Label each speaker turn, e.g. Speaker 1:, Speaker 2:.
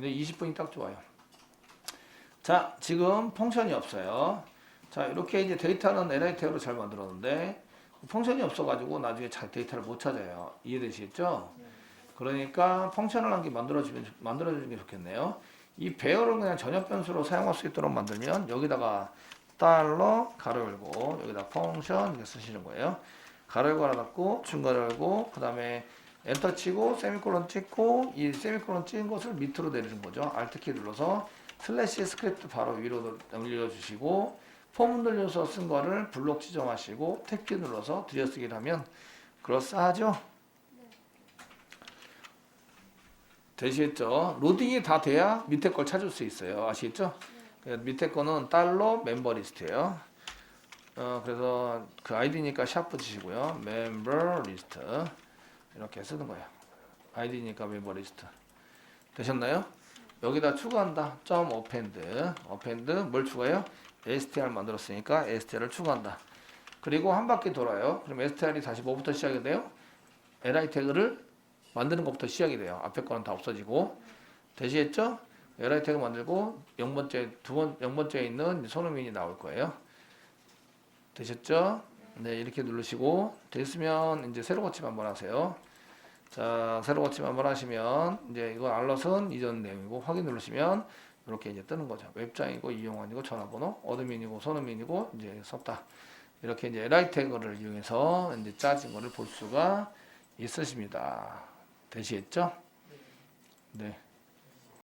Speaker 1: 완전 20분이 딱 좋아요. 자, 지금 펑션이 없어요. 자, 이렇게 이제 데이터는 LI 태그로 잘 만들었는데 펑션이 없어가지고 나중에 잘 데이터를 못 찾아요. 이해되시겠죠? 그러니까 펑션을 한 개 만들어주면 만들어주는 게 좋겠네요. 이 배열을 그냥 전역 변수로 사용할 수 있도록 만들면 여기다가 달러 가로 열고 여기다 펑션 이렇게 쓰시는 거예요. 가로 열고 하나 닫고 중괄호 열고 그 다음에 엔터 치고 세미콜론 찍고 이 세미콜론 찍은 것을 밑으로 내리는 거죠. 알트키 눌러서 슬래시 스크립트 바로 위로 올려주시고 폼 돌려서 쓴 거를 블록 지정하시고 탭키 눌러서 들여쓰기를 하면 그럴싸하죠? 되시겠죠? 로딩이 다 돼야 밑에 걸 찾을 수 있어요. 아시겠죠? 그래서 밑에 거는 달러 멤버 리스트예요. 어, 그래서 그 아이디니까 샵 붙이시고요. 멤버 리스트 이렇게 쓰는 거예요. 아이디니까 멤버 리스트 되셨나요? 여기다 추가한다. 점 어펜드 어펜드 뭘 추가해요? str 만들었으니까 str을 추가한다. 그리고 한 바퀴 돌아요. 그럼 str이 다시 뭐부터 시작이 돼요? li 태그를 만드는 것부터 시작이 돼요. 앞에 거는 다 없어지고 되시겠죠? li 태그 만들고 0번째 두번 0번째에 있는 손흥민이 나올 거예요. 되셨죠? 네, 이렇게 누르시고 됐으면 이제 새로 고침 한번 하세요. 자, 새로 고침 한번 하시면 이제 이거 알럿은 이전 내용이고 확인 누르시면 이렇게 이제 뜨는 거죠. 웹장이고 이용원이고 전화번호, 어드민이고 손흥민이고 이제 썼다. 이렇게 이제 태그를 이용해서 이제 짜진 거를 볼 수가 있으십니다. 되시겠죠? 네.